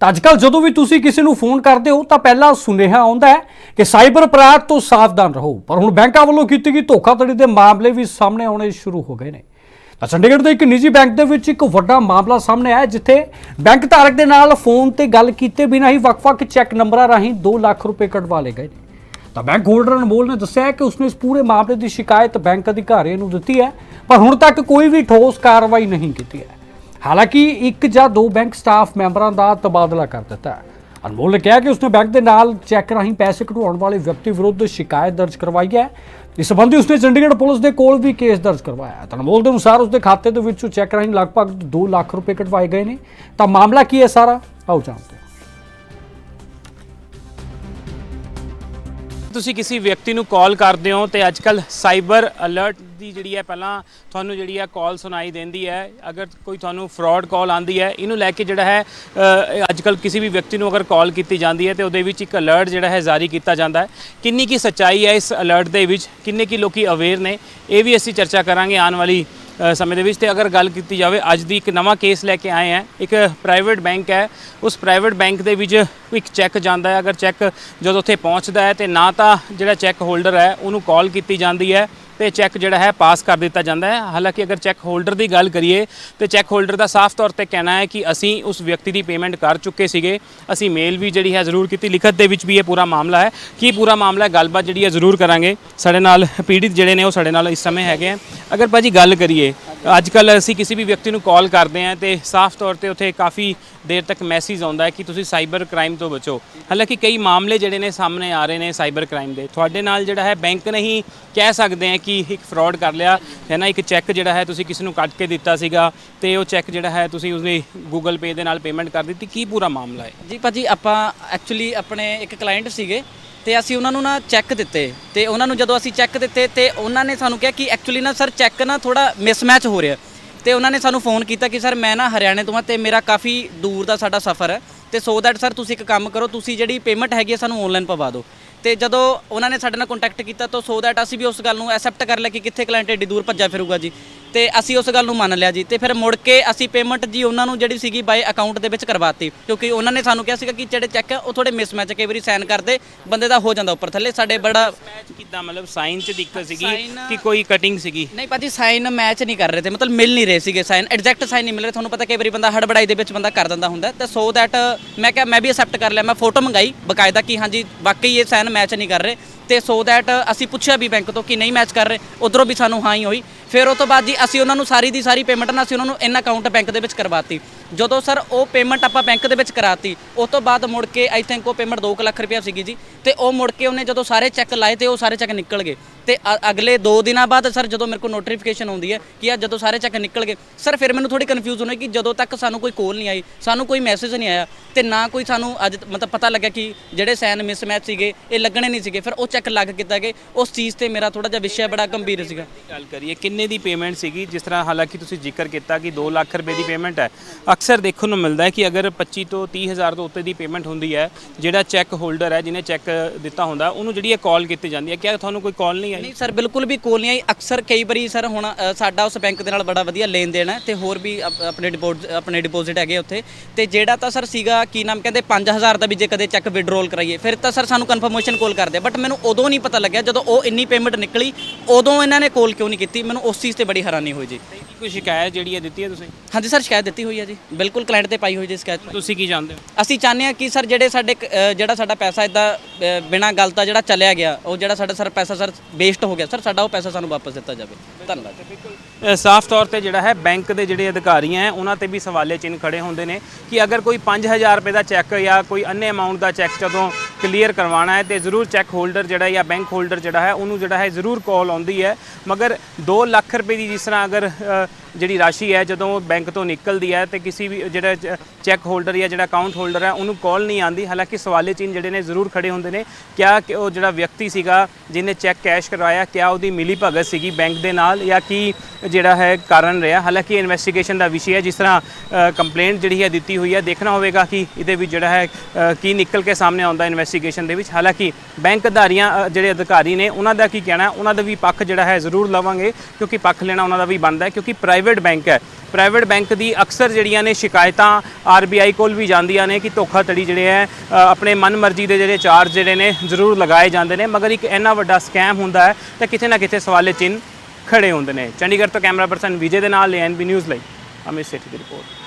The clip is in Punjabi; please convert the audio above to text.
ਤਾਂ ਅੱਜਕੱਲ ਜਦੋਂ ਵੀ ਤੁਸੀਂ ਕਿਸੇ ਨੂੰ ਫੋਨ ਕਰਦੇ ਹੋ ਤਾਂ ਪਹਿਲਾਂ ਸੁਨੇਹਾ ਆਉਂਦਾ ਹੈ ਕਿ ਸਾਈਬਰ ਅਪਰਾਧ ਤੋਂ ਸਾਵਧਾਨ ਰਹੋ। ਪਰ ਹੁਣ ਬੈਂਕਾਂ ਵੱਲੋਂ ਕੀਤੀ ਗਈ ਧੋਖਾਧੜੀ ਦੇ ਮਾਮਲੇ ਵੀ ਸਾਹਮਣੇ ਆਉਣੇ ਸ਼ੁਰੂ ਹੋ ਗਏ ਨੇ। ਤਾਂ ਚੰਡੀਗੜ੍ਹ ਦੇ ਇੱਕ ਨਿੱਜੀ ਬੈਂਕ ਦੇ ਵਿੱਚ ਇੱਕ ਵੱਡਾ ਮਾਮਲਾ ਸਾਹਮਣੇ ਆਇਆ, ਜਿੱਥੇ ਬੈਂਕ ਧਾਰਕ ਦੇ ਨਾਲ ਫੋਨ ਤੇ ਗੱਲ ਕੀਤੇ ਬਿਨਾਂ ਹੀ ਵੱਖ-ਵੱਖ ਚੈੱਕ ਨੰਬਰਾਂ ਰਾਹੀਂ 2 ਲੱਖ ਰੁਪਏ ਕਢਵਾ ਲਏ ਗਏ ਨੇ। ਤਾਂ ਬੈਂਕ ਹੋਲਡਰ ਅਨਮੋਲ ਨੇ ਦੱਸਿਆ ਕਿ ਉਸਨੇ ਇਸ ਪੂਰੇ ਮਾਮਲੇ ਦੀ ਸ਼ਿਕਾਇਤ ਬੈਂਕ ਅਧਿਕਾਰੀਆਂ ਨੂੰ ਦਿੱਤੀ ਹੈ, ਪਰ ਹੁਣ ਤੱਕ ਕੋਈ ਵੀ ਠੋਸ ਕਾਰਵਾਈ ਨਹੀਂ ਕੀਤੀ ਹੈ। ਹਾਲਾਂਕਿ ਇੱਕ ਜਾਂ ਦੋ ਬੈਂਕ ਸਟਾਫ ਮੈਂਬਰਾਂ ਦਾ ਤਬਾਦਲਾ ਕਰ ਦਿੱਤਾ ਹੈ। ਅਨਮੋਲ ਨੇ ਕਿਹਾ ਕਿ ਉਸਨੇ ਬੈਂਕ ਦੇ ਨਾਲ ਚੈੱਕ ਰਾਹੀਂ ਪੈਸੇ ਕਢਵਾਉਣ ਵਾਲੇ ਵਿਅਕਤੀ ਵਿਰੁੱਧ ਸ਼ਿਕਾਇਤ ਦਰਜ ਕਰਵਾਈ ਹੈ। ਇਸ ਸੰਬੰਧੀ ਉਸਨੇ ਚੰਡੀਗੜ੍ਹ ਪੁਲਿਸ ਦੇ ਕੋਲ ਵੀ ਕੇਸ ਦਰਜ ਕਰਵਾਇਆ ਅਨਮੋਲ ਦੇ ਅਨੁਸਾਰ ਉਸਦੇ ਖਾਤੇ ਦੇ ਵਿੱਚੋਂ ਚੈੱਕ ਰਾਹੀਂ ਲਗਭਗ 2 ਲੱਖ ਰੁਪਏ ਕਢਵਾਏ ਗਏ ਨੇ। ਤਾਂ ਮਾਮਲਾ ਕੀ ਹੈ ਸਾਰਾ? ਆਓ ਜਾਣਦੇ ਹਾਂ। ਤੁਸੀਂ ਕਿਸੇ ਵਿਅਕਤੀ ਨੂੰ ਕਾਲ ਕਰਦੇ ਹੋ ਤੇ ਅੱਜਕੱਲ ਸਾਈਬਰ ਅਲਰਟ ਦੀ ਜਿਹੜੀ ਹੈ ਪਹਿਲਾਂ ਤੁਹਾਨੂੰ ਜਿਹੜੀ ਹੈ ਕਾਲ ਸੁਣਾਈ ਦਿੰਦੀ ਹੈ। ਅਗਰ ਕੋਈ ਤੁਹਾਨੂੰ ਫਰਾਡ ਕਾਲ ਆਂਦੀ ਹੈ, ਇਹਨੂੰ ਲੈ ਕੇ ਜਿਹੜਾ ਹੈ ਅੱਜ ਅੱਜਕੱਲ ਕਿਸੇ ਵੀ ਵਿਅਕਤੀ ਨੂੰ ਅਗਰ ਕਾਲ ਕੀਤੀ ਜਾਂਦੀ ਹੈ ਤੇ ਉਹਦੇ ਵਿੱਚ ਇੱਕ ਅਲਰਟ ਜਿਹੜਾ ਹੈ ਜਾਰੀ ਕੀਤਾ ਜਾਂਦਾ ਹੈ। ਕਿੰਨੀ ਕੀ ਸੱਚਾਈ ਹੈ ਇਸ ਅਲਰਟ ਦੇ ਵਿੱਚ? ਕਿੰਨੇ ਕੀ ਲੋਕੀ ਅਵੇਅਰ ਨੇ? ਇਹ ਵੀ ਅਸੀਂ ਚਰਚਾ ਕਰਾਂਗੇ ਆਉਣ ਵਾਲੀ ਸਮੇਂ ਦੇ ਵਿੱਚ। ਤੇ ਅਗਰ ਗੱਲ ਕੀਤੀ ਜਾਵੇ, ਅੱਜ ਦੀ ਇੱਕ ਨਵਾਂ ਕੇਸ ਲੈ ਕੇ ਆਏ ਆ ਇੱਕ ਪ੍ਰਾਈਵੇਟ ਬੈਂਕ ਹੈ। ਉਸ ਪ੍ਰਾਈਵੇਟ ਬੈਂਕ ਦੇ ਵਿੱਚ ਇੱਕ ਚੈੱਕ ਜਾਂਦਾ ਹੈ। ਅਗਰ ਚੈੱਕ ਜਦੋਂ ਉੱਥੇ ਪਹੁੰਚਦਾ ਹੈ ਤੇ ਨਾ ਤਾਂ ਜਿਹੜਾ ਚੈੱਕ ਹੋਲਡਰ ਹੈ, ਉਹਨੂੰ ਕਾਲ ਕੀਤੀ ਜਾਂਦੀ ਹੈ। ਤੇ ਚੈੱਕ ਜਿਹੜਾ ਹੈ ਪਾਸ ਕਰ ਦਿੱਤਾ ਜਾਂਦਾ ਹੈ। ਹਾਲਾਂਕਿ ਅਗਰ ਚੈੱਕ ਹੋਲਡਰ ਦੀ ਗੱਲ ਕਰੀਏ, ਤੇ ਚੈੱਕ ਹੋਲਡਰ ਦਾ ਸਾਫ਼ ਤੌਰ ਤੇ ਕਹਿਣਾ ਹੈ ਕਿ ਅਸੀਂ ਉਸ ਵਿਅਕਤੀ ਦੀ ਪੇਮੈਂਟ ਕਰ ਚੁੱਕੇ ਸੀਗੇ। ਅਸੀਂ ਮੇਲ ਵੀ ਜਿਹੜੀ ਹੈ ਜ਼ਰੂਰ ਕੀਤੀ। ਲਿਖਤ ਦੇ ਵਿੱਚ ਵੀ ਇਹ ਪੂਰਾ ਮਾਮਲਾ ਹੈ ਕੀ ਪੂਰਾ ਮਾਮਲਾ ਗੱਲਬਾਤ ਜਿਹੜੀ ਹੈ ਜ਼ਰੂਰ ਕਰਾਂਗੇ। ਸਾਡੇ ਨਾਲ ਪੀੜਿਤ ਜਿਹੜੇ ਨੇ ਉਹ ਸਾਡੇ ਨਾਲ ਇਸ ਸਮੇਂ ਹੈਗੇ ਆ ਅਗਰ ਭਾਜੀ ਗੱਲ ਕਰੀਏ ਅੱਜ ਕੱਲ ਅਸੀਂ ਕਿਸੇ ਵੀ ਵਿਅਕਤੀ ਨੂੰ ਕਾਲ ਕਰਦੇ ਹਾਂ ਤੇ ਸਾਫ਼ ਤੌਰ ਤੇ ਉੱਥੇ ਕਾਫੀ ਦੇਰ ਤੱਕ ਮੈਸੇਜ ਆਉਂਦਾ ਹੈ ਕਿ ਤੁਸੀਂ ਸਾਈਬਰ ਕ੍ਰਾਈਮ ਤੋਂ ਬਚੋ। ਹਾਲਾਂਕਿ ਕਈ ਮਾਮਲੇ ਜਿਹੜੇ ਨੇ ਸਾਹਮਣੇ ਆ ਰਹੇ ਨੇ ਸਾਈਬਰ ਕ੍ਰਾਈਮ ਦੇ। ਤੁਹਾਡੇ ਨਾਲ ਜਿਹੜਾ ਹੈ ਬੈਂਕ ਨੇ ਹੀ ਕਹਿ ਸਕਦੇ ਆ ਕਿ ਇੱਕ ਫਰਾਡ ਕਰ ਲਿਆ। ਹੈ ਨਾ, ਇੱਕ ਚੈੱਕ ਜਿਹੜਾ ਹੈ ਤੁਸੀਂ ਕਿਸੇ ਨੂੰ ਕੱਟ ਕੇ ਦਿੱਤਾ ਸੀਗਾ ਤੇ ਉਹ ਚੈੱਕ ਜਿਹੜਾ ਹੈ ਤੁਸੀਂ ਉਸਦੀ ਗੂਗਲ ਪੇ ਦੇ ਨਾਲ ਪੇਮੈਂਟ ਕਰ ਦਿੱਤੀ। ਕੀ ਪੂਰਾ ਮਾਮਲਾ ਹੈ? ਜੀ ਭਾਜੀ ਆਪਾਂ ਐਕਚੁਅਲੀ ਆਪਣੇ ਇੱਕ ਕਲਾਇੰਟ ਸੀਗੇ ਤੇ ਅਸੀਂ ਉਹਨਾਂ ਨੂੰ ਨਾ ਚੈੱਕ ਦਿੱਤੇ ਤੇ ਉਹਨਾਂ ਨੂੰ ਜਦੋਂ ਅਸੀਂ ਚੈੱਕ ਦਿੱਤੇ ਤੇ ਉਹਨਾਂ ਨੇ ਸਾਨੂੰ ਕਿਹਾ ਕਿ ਐਕਚੁਅਲੀ ਨਾ ਸਰ ਚੈੱਕ ਨਾ ਥੋੜਾ ਮਿਸਮੈਚ ਹੋ ਰਿਹਾ। ਤੇ ਉਹਨਾਂ ਨੇ ਸਾਨੂੰ ਫੋਨ ਕੀਤਾ ਕਿ ਸਰ ਮੈਂ ਨਾ ਹਰਿਆਣੇ ਤੋਂ ਆ ਤੇ ਮੇਰਾ ਕਾਫੀ ਦੂਰ ਦਾ ਸਾਡਾ ਸਫ਼ਰ ਹੈ ਤੇ ਸੋ ਦੈਟ ਸਰ ਤੁਸੀਂ ਇੱਕ ਕੰਮ ਕਰੋ, ਤੁਸੀਂ ਜਿਹੜੀ ਪੇਮੈਂਟ ਹੈਗੀ ਹੈ ਸਾਨੂੰ ਆਨਲਾਈਨ ਪਵਾ ਦਿਓ। ਤੇ ਜਦੋਂ ਉਹਨਾਂ ਨੇ ਸਾਡੇ ਨਾਲ ਕੰਟੈਕਟ ਕੀਤਾ ਤਾਂ ਸੋ ਦੈਟ ਅਸੀਂ ਵੀ ਉਸ ਗੱਲ ਨੂੰ ਐਕਸੈਪਟ ਕਰ ਲਿਆ ਕਿ ਕਿੱਥੇ ਕਲਾਇੰਟ ਏਡੀ ਦੂਰ ਭੱਜਿਆ ਫਿਰੂਗਾ ਜੀ। ਤੇ ਅਸੀਂ ਉਸ ਗੱਲ ਨੂੰ ਮੰਨ ਲਿਆ ਜੀ। ਤੇ ਫਿਰ ਮੁੜ ਕੇ ਅਸੀਂ ਪੇਮੈਂਟ ਜੀ ਉਹਨਾਂ ਨੂੰ ਜਿਹੜੀ ਸੀਗੀ ਬਾਈ ਅਕਾਊਂਟ ਦੇ ਵਿੱਚ ਕਰਵਾਤੀ। ਕਿਉਂਕਿ ਉਹਨਾਂ ਨੇ ਸਾਨੂੰ ਕਿਹਾ ਸੀਗਾ ਕਿ ਜਿਹੜੇ ਚੈੱਕ ਆ ਉਹ ਥੋੜੇ ਮਿਸਮੈਚ ਕਈ ਵਾਰੀ ਸਾਈਨ ਕਰਦੇ ਬੰਦੇ ਦਾ ਹੋ ਜਾਂਦਾ ਉੱਪਰ ਥੱਲੇ। ਸਾਡੇ ਬੜਾ ਮੈਚ ਕਿੱਦਾਂ? ਮਤਲਬ ਸਾਈਨ 'ਚ ਦਿੱਕਤ ਸੀਗੀ ਕਿ ਕੋਈ ਕਟਿੰਗ ਸੀਗੀ? ਨਹੀਂ ਭਾਜੀ ਸਾਈਨ ਮੈਚ ਨਹੀਂ ਕਰ ਰਹੇ ਤੇ ਮਤਲਬ ਮਿਲ ਨਹੀਂ ਰਹੇ ਸੀਗੇ ਸਾਈਨ ਐਗਜ਼ੈਕਟ ਸਾਈਨ ਨਹੀਂ ਮਿਲ ਰਹੇ। ਤੁਹਾਨੂੰ ਪਤਾ ਕਈ ਵਾਰੀ ਬੰਦਾ ਹੜਬੜਾਈ ਦੇ ਵਿੱਚ ਬੰਦਾ ਕਰ ਦਿੰਦਾ ਹੁੰਦਾ। ਤੇ ਸੋ ਦੈਟ ਮੈਂ ਕਿਹਾ ਮੈਂ ਵੀ ਅਸੈਪਟ ਕਰ ਲਿਆ। ਮੈਂ ਫੋਟੋ ਮੰਗਾਈ ਬਕਾਇਦਾ ਕਿ ਹਾਂਜੀ ਵਾਕਈ ਇਹ ਸਾਈਨ ਮੈਚ ਨਹੀਂ ਕਰ ਰਹੇ। ਤੇ ਸੋ ਦੈਟ ਅਸੀਂ ਪੁੱਛਿਆ ਵੀ ਬੈਂਕ ਤੋਂ ਕਿ ਨਹੀਂ ਮੈਚ ਕਰ ਰਹੇ। ਉਧਰੋਂ ਵੀ ਸਾਨੂੰ ਹਾਂ ਹੀ ਹੋਈ। ਫਿਰ ਉਹ ਤੋਂ ਬਾਅਦ ਜੀ ਅਸੀਂ ਉਹਨਾਂ ਨੂੰ ਸਾਰੀ ਦੀ ਸਾਰੀ ਪੇਮੈਂਟ ਨਾ ਅਸੀਂ ਉਹਨਾਂ ਨੂੰ ਇਨ ਅਕਾਊਂਟ ਬੈਂਕ ਦੇ ਵਿੱਚ ਕਰਵਾਤੀ। ਜਦੋਂ ਸਰ ਉਹ ਪੇਮੈਂਟ ਆਪਾਂ ਬੈਂਕ ਦੇ ਵਿੱਚ ਕਰਾਤੀ ਉਸ ਤੋਂ ਬਾਅਦ ਮੁੜ ਕੇ ਆਈ ਥਿੰਕ ਉਹ ਪੇਮੈਂਟ 2 ਲੱਖ ਰੁਪਇਆ ਸੀਗੀ ਜੀ, ਤੇ ਉਹ ਮੁੜ ਕੇ ਉਹਨੇ ਜਦੋਂ ਸਾਰੇ ਚੈੱਕ ਲਾਏ ਤੇ ਉਹ ਸਾਰੇ ਚੈੱਕ ਨਿਕਲ ਗਏ। ਤੇ ਅਗਲੇ 2 ਦਿਨਾਂ ਬਾਅਦ ਸਰ ਜਦੋਂ ਮੇਰੇ ਕੋਲ ਨੋਟੀਫਿਕੇਸ਼ਨ ਆਉਂਦੀ ਹੈ ਕਿ ਆ ਜਦੋਂ ਸਾਰੇ ਚੈੱਕ ਨਿਕਲ ਗਏ, ਸਰ ਫਿਰ ਮੈਨੂੰ ਥੋੜੀ ਕਨਫਿਊਜ਼ ਹੋਣੀ ਕਿ ਜਦੋਂ ਤੱਕ ਸਾਨੂੰ ਕੋਈ ਕੋਲ ਨਹੀਂ ਆਈ, ਸਾਨੂੰ ਕੋਈ ਮੈਸੇਜ ਨਹੀਂ ਆਇਆ ਤੇ ਨਾ ਕੋਈ ਸਾਨੂੰ ਅੱਜ ਮਤਲਬ ਪਤਾ ਲੱਗਿਆ ਕਿ ਜਿਹੜੇ ਸਾਈਨ ਮਿਸਮੈਚ ਸੀਗੇ, ਇਹ ਲੱਗਣੇ ਨਹੀਂ ਸੀਗੇ, ਫਿਰ ਉਹ ਚੈੱਕ ਲੱਗ ਕੀਤਾ ਗਏ ਉਸ ਚੀਜ਼ ਤੇ ਮੇਰਾ ਥੋੜਾ ਜਿਹਾ ਵਿਸ਼ਾ ਬੜਾ ਗੰਭੀਰ ਸੀਗਾ। ਗੱਲ ਕਰੀਏ, ਕਿੰਨੇ ਦੀ ਪੇਮੈਂਟ ਸੀਗੀ? ਜਿਸ ਤਰ੍ਹਾਂ ਹਾਲਾਂਕਿ ਤੁਸੀਂ ਜ਼ਿਕਰ ਕੀਤਾ ਕਿ 2 ਲੱਖ ਰੁਪਏ ਦੀ ਪੇਮੈਂਟ ਹੈ, ਅਕਸਰ ਦੇਖਣ ਨੂੰ ਮਿਲਦਾ ਹੈ ਕਿ ਅਗਰ 25 ਤੋਂ 30 ਹਜ਼ਾਰ ਤੋਂ ਉੱਤੇ ਦੀ ਪੇਮੈਂਟ ਹੁੰਦੀ ਹੈ, ਜਿਹੜਾ ਚੈੱਕ ਹੋਲਡਰ ਹੈ, ਜਿਹਨੇ ਚੈੱਕ ਦਿੱਤਾ ਹੁੰਦਾ, ਉਹਨੂੰ ਜਿਹੜੀ ਹੈ ਕਾਲ ਕੀਤੀ ਜਾਂਦੀ ਹੈ, ਕਿਆ ਤੁਹਾਨੂੰ ਕੋਈ ਕਾਲ ਨਹੀਂ ਆਈ ਨਹੀਂ ਸਰ ਬਿਲਕੁਲ ਵੀ ਕੋਲ ਨਹੀਂ ਆਈ ਅਕਸਰ ਕਈ ਵਾਰੀ ਸਰ ਹੁਣ ਅ, ਸਾਡਾ ਉਸ ਬੈਂਕ ਦੇ ਨਾਲ ਬੜਾ ਵਧੀਆ ਲੈਣ ਦੇਣ ਹੈ ਤੇ ਹੋਰ ਵੀ ਅਪ- ਆਪਣੇ ਡਿਪੋਜ਼ਿਟ ਆਪਣੇ ਡਿਪੋਜ਼ਿਟ ਹੈਗੇ ਉੱਥੇ। ਤੇ ਜਿਹੜਾ ਤਾਂ ਸਰ ਸੀਗਾ ਕੀ ਨਾਮ ਕਹਿੰਦੇ 5000 ਦਾ ਵੀ ਜੇ ਕਦੇ ਚੈੱਕ ਵਿਡਰੋਲ ਕਰਾਈਏ ਫਿਰ ਤਾਂ ਸਰ ਸਾਨੂੰ ਕਨਫਰਮੇਸ਼ਨ ਕਾਲ ਕਰਦੇ। ਬਟ ਮੈਨੂੰ ਉਦੋਂ ਨਹੀਂ ਪਤਾ ਲੱਗਿਆ ਜਦੋਂ ਉਹ ਇੰਨੀ ਪੇਮੈਂਟ ਨਿਕਲੀ ਉਦੋਂ ਇਹਨਾਂ ਨੇ ਕਾਲ ਕਿਉਂ ਨਹੀਂ ਕੀਤੀ? ਮੈਨੂੰ ਉਸ ਚੀਜ਼ ਤੇ ਬੜੀ ਹੈਰਾਨੀ ਹੋਈ ਜੀ। ਕੋਈ ਸ਼ਿਕਾਇਤ ਜਿਹੜੀ ਹੈ ਦਿੱਤੀ ਹੈ ਤੁਸੀਂ? ਹਾਂਜੀ ਸਰ ਸ਼ਿਕਾਇਤ ਦਿੱਤੀ ਹੋਈ ਹੈ ਜੀ। ਬਿਲਕੁਲ ਕਲਾਇੰਟ ਤੇ ਪਾਈ ਹੋਈ ਜੀ ਸ਼ਿਕਾਇਤ। ਤੁਸੀਂ ਕੀ ਜਾਣਦੇ ਹੋ? ਅਸੀਂ ਚਾਹੁੰਦੇ ਹਾਂ ਕਿ ਸਰ ਜਿਹੜੇ ਸਾਡੇ ਕ- ਅ, ਜਿਹੜਾ ਸਾਡਾ ਪੈਸਾ ਇਦਾਂ ਬਿਨਾ ਗੱਲ ਤਾਂ ਜਿਹੜਾ ਚੱਲਿਆ ਗਿਆ ਉਹ ਜਿਹੜਾ ਸਾਡਾ ਸਰ ਪੈਸਾ ਸਰ ਵੇਸਟ ਹੋ ਗਿਆ। ਸਰ ਸਾਡਾ ਉਹ ਪੈਸਾ ਸਾਨੂੰ ਵਾਪਸ ਦਿੱਤਾ ਜਾਵੇ। ਧੰਨਵਾਦ ਸਾਫ਼ ਤੌਰ ਤੇ ਜਿਹੜਾ ਹੈ, ਬੈਂਕ ਦੇ ਜਿਹੜੇ ਅਧਿਕਾਰੀ ਹੈ, ਉਹਨਾਂ ਤੇ ਵੀ ਸਵਾਲੇ ਚਿੰਨ੍ਹ ਖੜੇ ਹੁੰਦੇ ਨੇ ਕਿ ਅਗਰ ਕੋਈ 5000 ਰੁਪਏ ਦਾ ਚੈੱਕ ਜਾਂ ਕੋਈ ਅੰਨੇ ਅਮਾਉਂਟ ਦਾ ਚੈੱਕ ਜਦੋਂ ਕਲੀਅਰ ਕਰਵਾਉਣਾ ਹੈ, ਤੇ ਜ਼ਰੂਰ ਚੈੱਕ ਹੋਲਡਰ ਜਿਹੜਾ ਜਾਂ ਬੈਂਕ ਹੋਲਡਰ ਜਿਹੜਾ ਹੈ, ਉਹਨੂੰ ਜਿਹੜਾ ਹੈ ਜ਼ਰੂਰ ਕਾਲ ਆਉਂਦੀ ਹੈ। ਮਗਰ 2 ਲੱਖ ਰੁਪਏ ਦੀ ਜਿਸ ਤਰ੍ਹਾਂ ਅਗਰ ਜਿਹੜੀ ਰਾਸ਼ੀ ਹੈ, ਜਦੋਂ ਬੈਂਕ ਤੋਂ ਨਿਕਲਦੀ ਹੈ ਤੇ ਕਿਸੇ ਵੀ ਜਿਹੜਾ ਚੈੱਕ ਹੋਲਡਰ ਜਾਂ ਜਿਹੜਾ ਅਕਾਊਂਟ ਹੋਲਡਰ ਹੈ, ਉਹਨੂੰ ਕਾਲ ਨਹੀਂ ਆਂਦੀ ਹਾਲਾਂਕਿ ਸਵਾਲੇ ਚਿੰਨ੍ਹ ਜਿਹੜੇ ਨੇ ਜ਼ਰੂਰ ਖੜੇ ਹੁੰਦੇ ਨੇ, ਕਿਆ ਕਿ ਉਹ ਜਿਹੜਾ ਵਿਅਕਤੀ ਸੀਗਾ ਜਿਹਨੇ ਚੈੱਕ ਕੈਸ਼ ਕਰਵਾਇਆ, ਕਿਆ ਉਹਦੀ ਮਿਲੀ ਭਗਤ ਸੀਗੀ ਬੈਂਕ ਦੇ ਨਾਲ ਜਾਂ ਕੀ ਜਿਹੜਾ ਹੈ ਕਾਰਨ ਰਿਹਾ। ਹਾਲਾਂਕਿ ਇਨਵੈਸਟੀਗੇਸ਼ਨ ਦਾ ਵਿਸ਼ਾ ਹੈ, ਜਿਸ ਤਰ੍ਹਾਂ ਕੰਪਲੇਂਟ ਜਿਹੜੀ ਹੈ ਦਿੱਤੀ ਹੋਈ ਹੈ, ਦੇਖਣਾ ਹੋਵੇਗਾ ਕਿ ਇਹਦੇ ਵਿੱਚ ਜਿਹੜਾ ਹੈ ਕੀ ਨਿਕਲ ਕੇ ਸਾਹਮਣੇ ਆਉਂਦਾ ਇਨਵੈਸਟੀਗੇਸ਼ਨ ਦੇ ਵਿੱਚ। ਹਾਲਾਂਕਿ ਬੈਂਕ ਅਧਾਰੀਆਂ ਜਿਹੜੇ ਅਧਿਕਾਰੀ ਨੇ, ਉਹਨਾਂ ਦਾ ਕੀ ਕਹਿਣਾ ਉਹਨਾਂ ਦਾ ਵੀ ਪੱਖ ਜਿਹੜਾ ਹੈ ਜ਼ਰੂਰ ਲਵਾਂਗੇ, ਕਿਉਂਕਿ ਪੱਖ ਲੈਣਾ ਉਹਨਾਂ ਦਾ ਵੀ ਬਣਦਾ ਹੈ, ਕਿਉਂਕਿ ਪ੍ਰਾਈ ਪ੍ਰਾਈਵੇਟ ਬੈਂਕ ਹੈ। ਪ੍ਰਾਈਵੇਟ ਬੈਂਕ ਦੀ ਅਕਸਰ ਜਿਹੜੀਆਂ ਨੇ ਸ਼ਿਕਾਇਤਾਂ ਆਰਬੀਆਈ ਕੋਲ ਵੀ ਜਾਂਦੀਆਂ ਨੇ ਕਿ ਧੋਖਾਧੜੀ ਜਿਹੜੇ ਹੈ ਅ, ਆਪਣੇ ਮਨਮਰਜ਼ੀ ਦੇ ਜਿਹੜੇ ਚਾਰਜ ਜਿਹੜੇ ਨੇ ਜ਼ਰੂਰ ਲਗਾਏ ਜਾਂਦੇ ਨੇ ਮਗਰ ਇੱਕ ਇੰਨਾ ਵੱਡਾ ਸਕੈਮ ਹੁੰਦਾ ਹੈ ਤਾਂ ਕਿਤੇ ਨਾ ਕਿਤੇ ਸਵਾਲੇ ਚਿੰਨ੍ਹ ਖੜੇ ਹੁੰਦੇ ਨੇ। ਚੰਡੀਗੜ੍ਹ ਤੋਂ ਕੈਮਰਾ ਪਰਸਨ ਵਿਜੇ ਦੇ ਨਾਲ ਐਨਬੀ ਨਿਊਜ਼ ਲਈ ਅਮਿਤ ਸੇਠੀ ਦੀ ਰਿਪੋਰਟ।